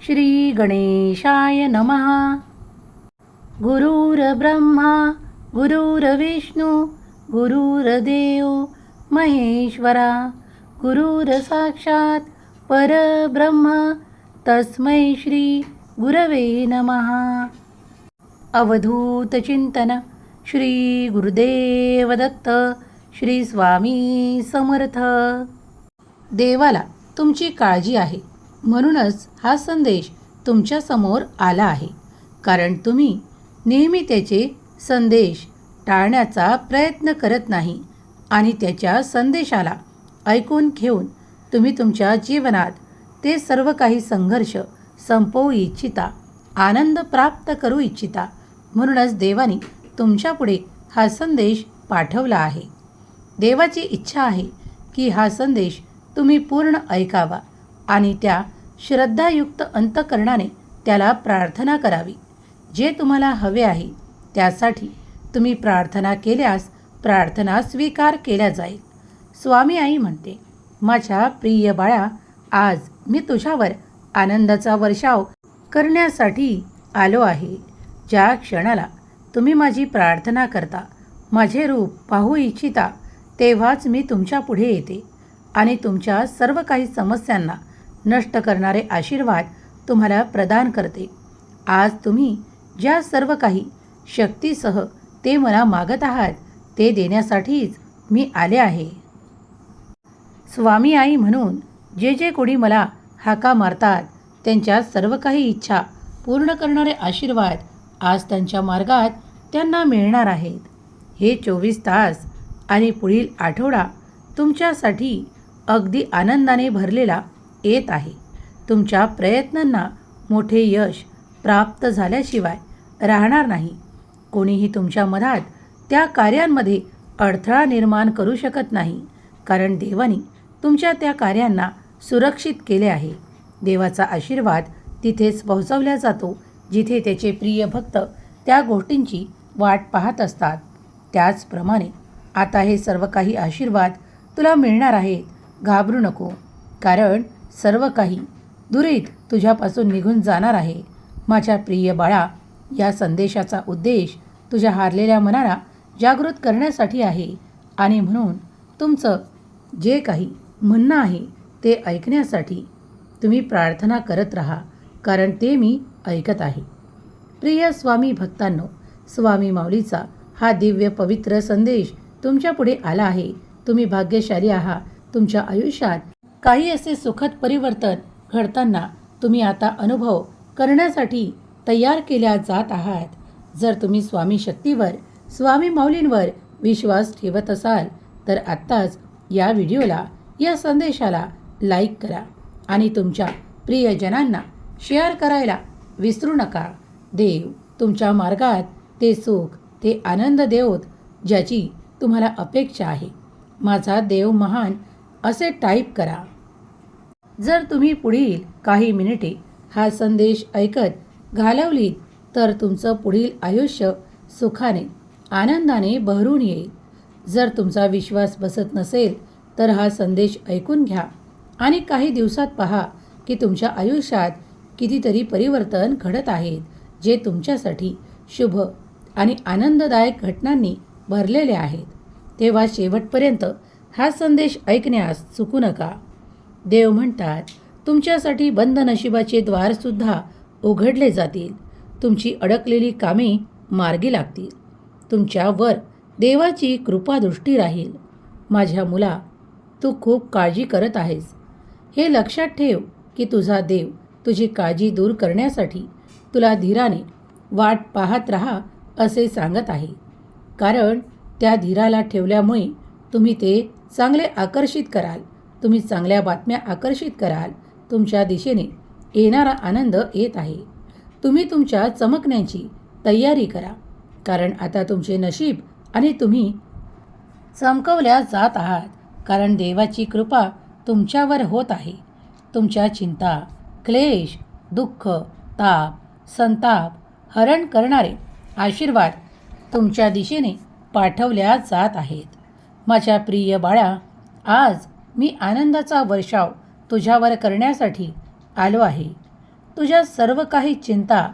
श्री गणेशाय नमः। गुरुर्ब्रह्मा गुरुर्विष्णू गुरुर्देव महेश्वरा गुरुर्साक्षात परब्रह्म तस्मै श्री गुरवे नमः। अवधूत चिंतन श्री गुरुदेव दत्त श्री स्वामी समर्थ। देवाला तुमची काळजी आहे. म्हणूनच हा संदेश तुमच्यासमोर आला आहे. कारण तुम्ही नेहमी त्याचे संदेश टाळण्याचा प्रयत्न करत नाही आणि त्याच्या संदेशाला ऐकून घेऊन तुम्ही तुमच्या जीवनात ते सर्व काही संघर्ष संपवू इच्छिता आनंद प्राप्त करू इच्छिता. म्हणूनच देवाने तुमच्यापुढे हा संदेश पाठवला आहे. देवाची इच्छा आहे की हा संदेश तुम्ही पूर्ण ऐकावा आणि त्या श्रद्धायुक्त अंतकरणाने त्याला प्रार्थना करावी. जे तुम्हाला हवे आहे त्यासाठी तुम्ही प्रार्थना केल्यास प्रार्थना स्वीकार केल्या जाईल. स्वामी आई म्हणते माझ्या प्रिय बाळा आज मी तुझ्यावर आनंदाचा वर्षाव करण्यासाठी आलो आहे. ज्या क्षणाला तुम्ही माझी प्रार्थना करता माझे रूप पाहू इच्छिता तेव्हाच मी तुमच्यापुढे येते आणि तुमच्या सर्व काही समस्यांना नष्ट करणारे आशीर्वाद तुम्हाला प्रदान करते. आज तुम्ही ज्या सर्व काही शक्तीसह ते मला मागत आहात ते देण्यासाठीच मी आले आहे. स्वामी आई म्हणून जे जे कोणी मला हाका मारतात त्यांच्या सर्व काही इच्छा पूर्ण करणारे आशीर्वाद आज त्यांच्या मार्गात त्यांना मिळणार आहेत. हे चोवीस तास आणि पुढील आठवडा तुमच्यासाठी अगदी आनंदाने भरलेला येत आहे. तुमच्या प्रयत्नांना मोठे यश प्राप्त झाल्याशिवाय राहणार नाही. कोणीही तुमच्या मधात त्या कार्यांमध्ये अडथळा निर्माण करू शकत नाही कारण देवाने तुमच्या त्या कार्यांना सुरक्षित केले आहे. देवाचा आशीर्वाद तिथेच पोहोचवला जातो जिथे त्याचे प्रिय भक्त त्या गोष्टींची वाट पाहत असतात. त्याचप्रमाणे आता हे सर्व काही आशीर्वाद तुला मिळणार आहेत. घाबरू नको कारण सर्व काही दुरीत तुझ्यापासून निघून जाणार आहे. माझ्या प्रिय बाळा या संदेशाचा उद्देश तुझ्या हारलेल्या मनाला जागृत करण्यासाठी आहे आणि म्हणून तुमचं जे काही म्हणणं आहे ते ऐकण्यासाठी तुम्ही प्रार्थना करत राहा कारण ते मी ऐकत आहे. प्रिय स्वामी भक्तांनो स्वामी माऊलीचा हा दिव्य पवित्र संदेश तुमच्यापुढे आला आहे. तुम्ही भाग्यशाली आहात. तुमच्या आयुष्यात काही असे सुखद परिवर्तन घडताना तुम्ही आता अनुभव करण्यासाठी तयार केल्या जात आहात. जर तुम्ही स्वामी शक्तीवर स्वामी माऊलींवर विश्वास ठेवत असाल तर आत्ताच या व्हिडिओला या संदेशाला लाईक करा आणि तुमच्या प्रियजनांना शेअर करायला विसरू नका. देव तुमच्या मार्गात ते सुख ते आनंद देवत ज्याची तुम्हाला अपेक्षा आहे. माझा देव महान असे टाईप करा. जर तुम्ही पुढील काही मिनिटे हा संदेश ऐकत घालवलीत तर तुमचं पुढील आयुष्य सुखाने आनंदाने बहरून येईल. जर तुमचा विश्वास बसत नसेल तर हा संदेश ऐकून घ्या आणि काही दिवसात पहा की तुमच्या आयुष्यात कितीतरी परिवर्तन घडत आहेत जे तुमच्यासाठी शुभ आणि आनंददायक घटनांनी भरलेले आहेत. तेव्हा शेवटपर्यंत हा संदेश ऐकण्यास चुकू नका. देव म्हणतात तुमच्यासाठी बंद नशिबाचे द्वारसुद्धा उघडले जातील. तुमची अडकलेली कामे मार्गी लागतील. तुमच्यावर देवाची कृपादृष्टी राहील. माझ्या मुला तू खूप काळजी करत आहेस. हे लक्षात ठेव की तुझा देव तुझी काळजी दूर करण्यासाठी तुला धीराने वाट पाहत राहा असे सांगत आहे. कारण त्या धीराला ठेवल्यामुळे तुम्ही ते चांगले आकर्षित कराल. तुम्ही चांगल्या बातम्या आकर्षित कराल. तुमच्या दिशेने येणारा आनंद येत आहे. तुम्ही तुमच्या चमकण्याची तयारी करा. कारण आता तुमचे नशीब आणि तुम्ही चमकवल्या जात आहात. कारण देवाची कृपा तुमच्यावर होत आहे. तुमच्या चिंता क्लेश दुःख ताप संताप हरण करणारे आशीर्वाद तुमच्या दिशेने पाठवल्या जात आहेत. माझ्या प्रिय बाळा आज मी आनंदाचा वर्षाव तुझ्यावर करण्यासाठी आलो आहे. तुझ्या सर्व काही चिंता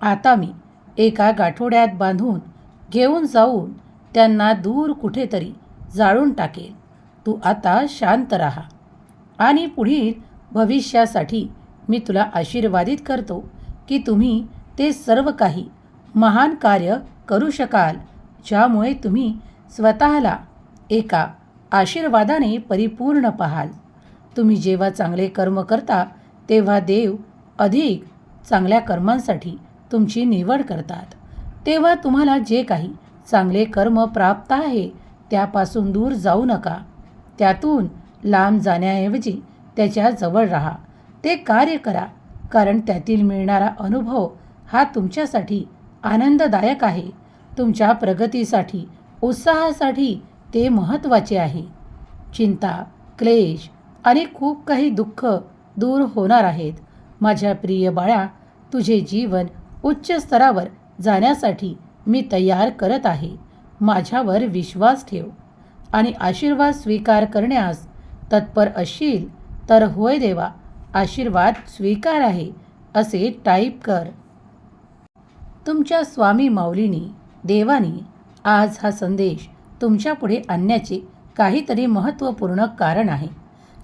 आता मी एका गाठोड्यात बांधून घेऊन जाऊन त्यांना दूर कुठेतरी जाळून टाकेल तू आता शांत राहा आणि पुढील भविष्यासाठी मी तुला आशीर्वादित करतो की तुम्ही ते सर्व काही महान कार्य करू शकाल ज्यामुळे तुम्ही स्वतःला एका आशीर्वादाने परिपूर्ण पाहाल. तुम्ही जेव्हा चांगले कर्म करता तेव्हा देव अधिक चांगल्या कर्मांसाठी तुमची निवड करतात. तेव्हा तुम्हाला जे काही चांगले कर्म प्राप्त आहे त्यापासून दूर जाऊ नका. त्यातून लांब जाण्याऐवजी त्याच्याजवळ राहा. ते कार्य करा कारण त्यातील मिळणारा अनुभव हा तुमच्यासाठी आनंददायक आहे. तुमच्या प्रगतीसाठी उत्साहासाठी ते महत्त्वाचे आहे. चिंता क्लेश आणि खूप काही दुःख दूर होणार आहेत. माझ्या प्रिय बाळा तुझे जीवन उच्च स्तरावर जाण्यासाठी मी तयार करत आहे. माझ्यावर विश्वास ठेव आणि आशीर्वाद स्वीकार करण्यास तत्पर असशील तर होय देवा आशीर्वाद स्वीकार आहे असे टाईप कर. तुमच्या स्वामी माऊलीनी देवानी आज हा संदेश तुमच्यापुढे आणण्याचे काहीतरी महत्त्वपूर्ण कारण आहे.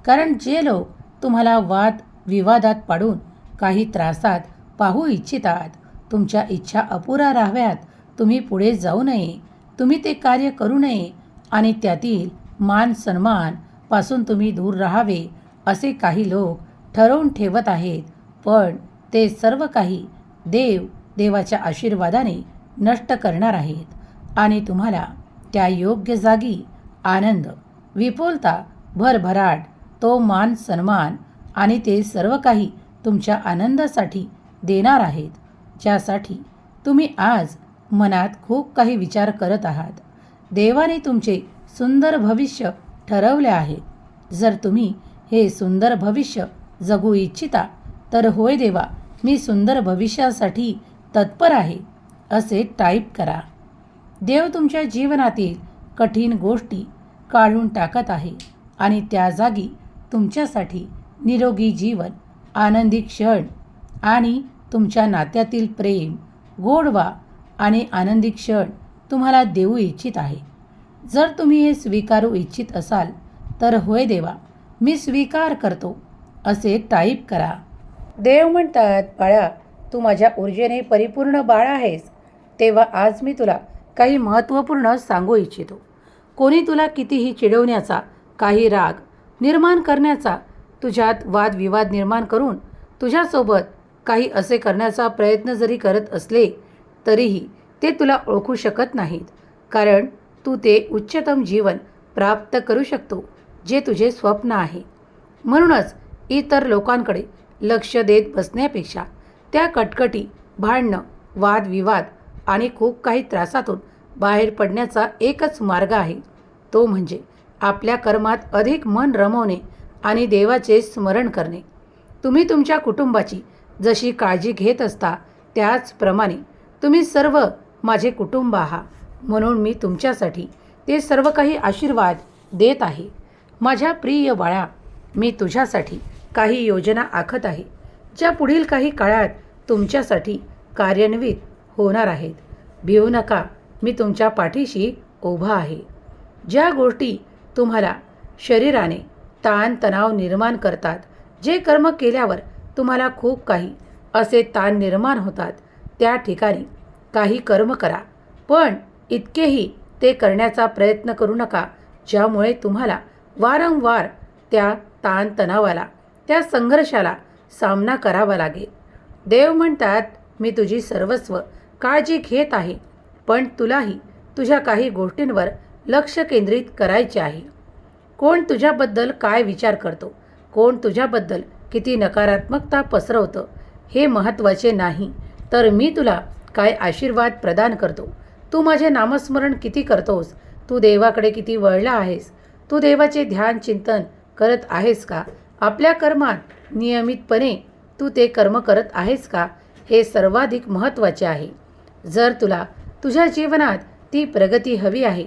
कारण जे लोक तुम्हाला वाद विवादात पाडून काही त्रासात पाहू इच्छितात तुमच्या इच्छा अपुरा राहाव्यात तुम्ही पुढे जाऊ नये तुम्ही ते कार्य करू नये आणि त्यातील मान सन्मानपासून तुम्ही दूर राहावे असे काही लोक ठरवून ठेवत आहेत. पण ते सर्व काही देव देवाच्या आशीर्वादाने नष्ट करणार आहेत आणि तुम्हाला त्या योग्य जागी आनंद विपुलता भरभराट तो मान सन्मान आणि ते सर्व काही तुमच्या आनंदासाठी देणार आहेत ज्यासाठी तुम्ही आज मनात खूप काही विचार करत आहात. देवाने तुमचे सुंदर भविष्य ठरवले आहे. जर तुम्ही हे सुंदर भविष्य जगू इच्छिता तर होय देवा मी सुंदर भविष्यासाठी तत्पर आहे असे टाईप करा. देव तुमच्या जीवनातील कठीण गोष्टी काढून टाकत आहे आणि त्या जागी तुमच्यासाठी निरोगी जीवन आनंदी क्षण आणि तुमच्या नात्यातील प्रेम गोडवा आणि आनंदी क्षण तुम्हाला देऊ इच्छित आहे. जर तुम्ही हे स्वीकारू इच्छित असाल तर होय देवा मी स्वीकार करतो असे टाईप करा. देव म्हणतात बाळा तू माझ्या ऊर्जेने परिपूर्ण बाळ आहेस. तेव्हा आज मी तुला काही महत्त्वपूर्ण सांगू इच्छितो. कोणी तुला कितीही चिडवण्याचा काही राग निर्माण करण्याचा तुझ्यात वादविवाद निर्माण करून तुझ्यासोबत काही असे करण्याचा प्रयत्न जरी करत असले तरीही ते तुला ओळखू शकत नाहीत. कारण तू ते उच्चतम जीवन प्राप्त करू शकतो जे तुझे स्वप्न आहे. म्हणूनच इतर लोकांकडे लक्ष देत बसण्यापेक्षा त्या कटकटी भांडणं वादविवाद आणि खूप काही त्रासातून बाहेर पडण्याचा एकच मार्ग आहे. तो म्हणजे आपल्या कर्मात अधिक मन रमवणे आणि देवाचे स्मरण करणे. तुम्ही तुमच्या कुटुंबाची जशी काळजी घेत असता त्याचप्रमाणे तुम्ही सर्व माझे कुटुंब आहात. म्हणून मी तुमच्यासाठी ते सर्व काही आशीर्वाद देत आहे. माझ्या प्रिय बाळा मी तुझ्यासाठी काही योजना आखत आहे ज्या पुढील काही काळात तुमच्यासाठी कार्यान्वित होणार आहेत. भिवू नका. मी तुमच्या पाठीशी उभा आहे. ज्या गोष्टी तुम्हाला शरीराने ताण तणाव निर्माण करतात जे कर्म केल्यावर तुम्हाला खूप काही असे ताण निर्माण होतात त्या ठिकाणी काही कर्म करा. पण इतकेही ते करण्याचा प्रयत्न करू नका ज्यामुळे तुम्हाला वारंवार त्या ताणतणावाला त्या संघर्षाला सामना करावा लागेल. देव म्हणतात मी तुझी सर्वस्व काळजी घेत आहे पण तुलाही तुझ्या काही गोष्टींवर लक्ष केंद्रित करायचे आहे. कोण तुझ्याबद्दल काय विचार करतो? कोण तुझ्याबद्दल किती नकारात्मकता पसरवतं? हे महत्त्वाचे नाही. तर मी तुला काय आशीर्वाद प्रदान करतो? तू माझे नामस्मरण किती करतोस? तू देवाकडे किती वळला आहेस? तू देवाचे ध्यान चिंतन करत आहेस का? आपल्या कर्मात नियमितपणे तू ते कर्म करत आहेस का? हे सर्वाधिक महत्त्वाचे आहे. जर तुला तुझ्या जीवनात ती प्रगती हवी आहे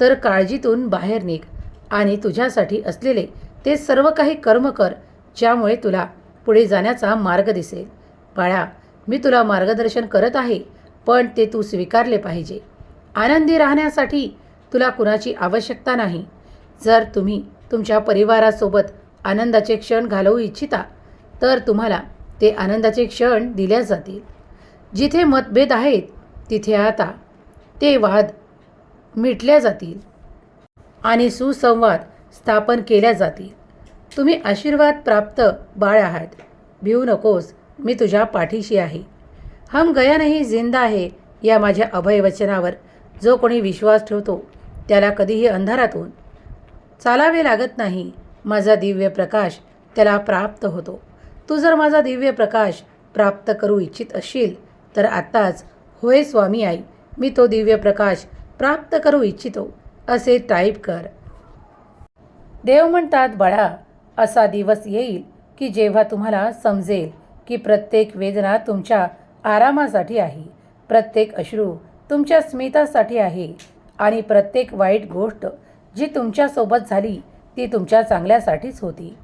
तर काळजीतून बाहेर निघ आणि तुझ्यासाठी असलेले ते सर्व काही कर्म कर ज्यामुळे तुला पुढे जाण्याचा मार्ग दिसेल. बाळा मी तुला मार्गदर्शन करत आहे पण ते तू स्वीकारले पाहिजे. आनंदी राहण्यासाठी तुला कुणाची आवश्यकता नाही. जर तुम्ही तुमच्या परिवारासोबत आनंदाचे क्षण घालवू इच्छिता तर तुम्हाला ते आनंदाचे क्षण दिल्या जातील. जिथे मतभेद आहेत तिथे आता ते वाद मिटल्या जातील आणि सुसंवाद स्थापन केल्या जातील. तुम्ही आशीर्वाद प्राप्त बाळ आहात. भिवू नकोस. मी तुझ्या पाठीशी आहे. हम गया नाही जिंदा आहे या माझ्या अभयवचनावर. जो कोणी विश्वास ठेवतो त्याला कधीही अंधारातून चालावे लागत नाही. माझा दिव्य प्रकाश त्याला प्राप्त होतो. तू जर माझा दिव्य प्रकाश प्राप्त करू इच्छित असशील तर आत्ताच होय स्वामी आई मी तो दिव्य प्रकाश प्राप्त करू इच्छितो असे टाईप कर. देव म्हणतात बाळा असा दिवस येईल की जेव्हा तुम्हाला समजेल की प्रत्येक वेदना तुमच्या आरामासाठी आहे प्रत्येक अश्रू तुमच्या स्मितासाठी आहे आणि प्रत्येक वाईट गोष्ट जी तुमच्यासोबत झाली ती तुमच्या चांगल्यासाठीच होती.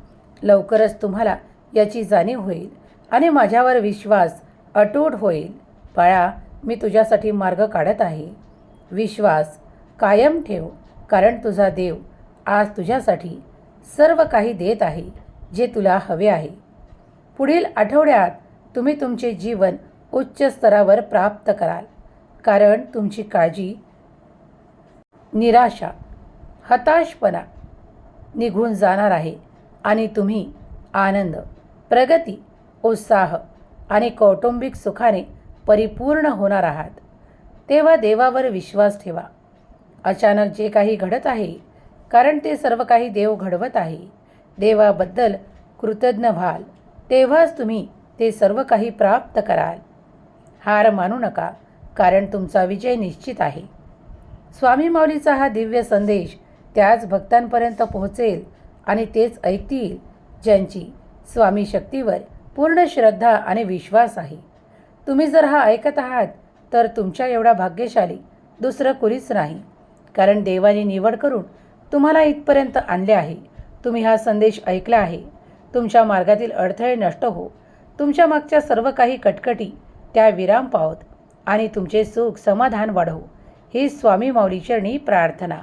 लवकरच तुम्हाला याची जाणीव होईल आणि माझ्यावर विश्वास अटूट होईल. बाळा मी तुझ्यासाठी मार्ग काढत आहे. विश्वास कायम ठेव कारण तुझा देव आज तुझ्यासाठी सर्व काही देत आहे जे तुला हवे आहे. पुढील आठवड्यात तुम्ही तुमचे जीवन उच्च स्तरावर प्राप्त कराल कारण तुमची काळजी निराशा हताशपणा निघून जाणार आहे आणि तुम्ही आनंद प्रगती उत्साह आणि कौटुंबिक सुखाने परिपूर्ण होणार आहात. तेव्हा देवावर विश्वास ठेवा. अचानक जे काही घडत आहे कारण ते सर्व काही देव घडवत आहे. देवाबद्दल कृतज्ञ व्हाल. तेव्हाच तुम्ही ते सर्व काही प्राप्त कराल. हार मानू नका कारण तुमचा विजय निश्चित आहे. स्वामी माऊलीचा हा दिव्य संदेश त्याच भक्तांपर्यंत पोहोचेल आणि तेच ऐकतील ज्यांची स्वामी शक्तीवर पूर्ण श्रद्धा आणि विश्वास आहे. तुम्ही जर हा ऐकत आहात तर तुमच्या एवढा भाग्यशाली दुसरं कुणीच नाही. कारण देवाने निवड करून तुम्हाला इथपर्यंत आणले आहे. तुम्ही हा संदेश ऐकला आहे. तुमच्या मार्गातील अडथळे नष्ट हो. तुमच्या मागच्या सर्व काही कटकटी त्या विराम पावत आणि तुमचे सुख समाधान वाढव. ही स्वामी माऊलीचरणी प्रार्थना.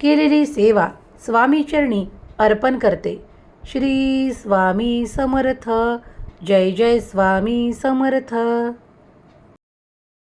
केलेली सेवा स्वामीचरणी अर्पण करते. श्री स्वामी समर्थ. जय जय स्वामी समर्थ.